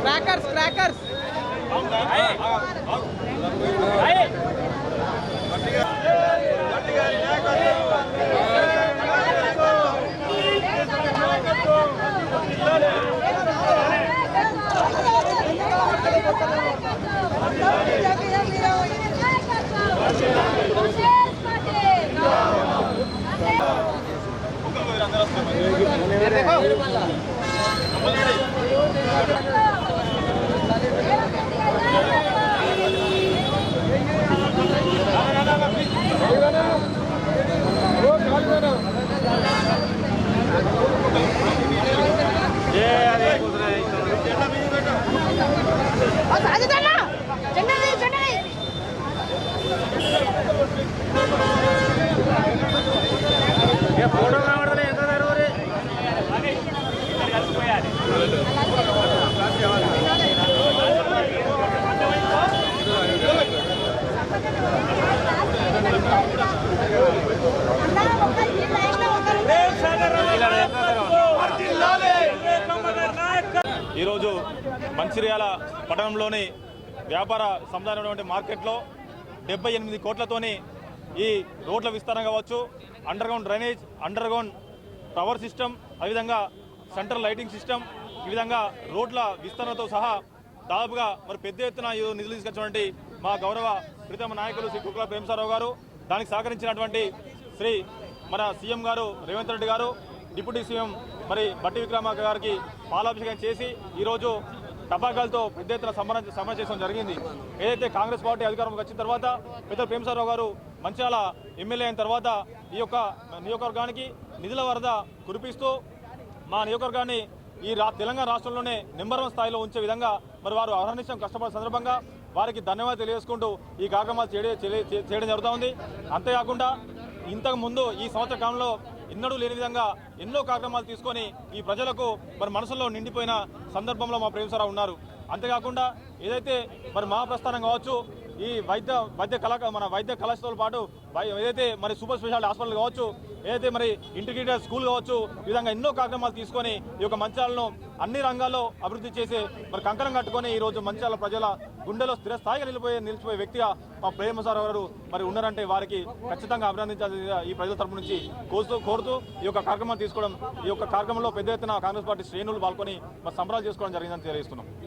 Crackers crackers ఈరోజు మంచిర్యాల పట్టణంలోని వ్యాపార సముదాయమైనటువంటి మార్కెట్లో డెబ్బై ఎనిమిది కోట్లతోని ఈ రోడ్ల విస్తరణ కావచ్చు underground drainage underground power system అదేవిధంగా సెంట్రల్ లైటింగ్ సిస్టమ్ ఈ విధంగా రోడ్ల విస్తరణతో సహా దాదాపుగా మరి పెద్ద ఎత్తున నిధులు తీసుకొచ్చినటువంటి మా గౌరవ ప్రీతమ నాయకులు శ్రీ కుక్కల ప్రేమసారావు గారు. దానికి సహకరించినటువంటి శ్రీ మన సీఎం గారు రేవంత్ రెడ్డి గారు డిప్యూటీ సీఎం మరి బట్టి విక్రమార్క గారికి పాలాభిషేకం చేసి ఈరోజు టపాకాలతో పెద్ద ఎత్తున సమరం సమరం చేయడం జరిగింది. ఏదైతే కాంగ్రెస్ పార్టీ అధికారంలోకి వచ్చిన తర్వాత పెద్ద ప్రేమసారావు గారు మంచాల ఎమ్మెల్యే అయిన తర్వాత ఈ యొక్క నియోజకవర్గానికి నిధుల వరద కురిపిస్తూ మా నియోజకవర్గాన్ని ఈ రా తెలంగాణ రాష్ట్రంలోనే నెంబర్ వన్ స్థాయిలో ఉంచే విధంగా మరి వారు అహర్నిశం కష్టపడిన సందర్భంగా వారికి ధన్యవాదాలు తెలియజేసుకుంటూ ఈ కార్యక్రమాలు చేయడం చేయడం- చేయడం జరుగుతూ ఉంది. అంతేకాకుండా ఇంతకు ముందు ఈ సంవత్సర కాలంలో ఎన్నడూ లేని విధంగా ఎన్నో కార్యక్రమాలు తీసుకొని ఈ ప్రజలకు మరి మనసులో నిండిపోయిన సందర్భంలో మా ప్రేమసారావు ఉన్నారు. అంతేకాకుండా ఏదైతే మరి మహాప్రస్థానం కావచ్చు ఈ వైద్య వైద్య కళా మన వైద్య కళాశాలతో పాటు ఏదైతే మరి సూపర్ స్పెషాలిటీ హాస్పిటల్ కావచ్చు ఏదైతే మరి ఇంటిగ్రేటెడ్ స్కూల్ కావచ్చు ఈ విధంగా ఎన్నో కార్యక్రమాలు తీసుకొని ఈ యొక్క మంచాలను అన్ని రంగాల్లో అభివృద్ధి చేసి మరి కంకణం కట్టుకొని ఈ రోజు మంచాల ప్రజల గుండెలో స్థిరస్థాయిగా నిలిపోయే నిలిచిపోయే వ్యక్తిగా మా ప్రేమ సార్ గారు మరి ఉన్నారంటే వారికి ఖచ్చితంగా అభినందించాలి ఈ ప్రజల తరపు నుంచి కోరుతూ కోరుతూ ఈ యొక్క కార్యక్రమం తీసుకోవడం ఈ యొక్క కార్యక్రమంలో పెద్ద ఎత్తున కాంగ్రెస్ పార్టీ శ్రేణులు పాల్గొని మరి సంబరాలు చేసుకోవడం జరిగిందని తెలియజేస్తున్నాం.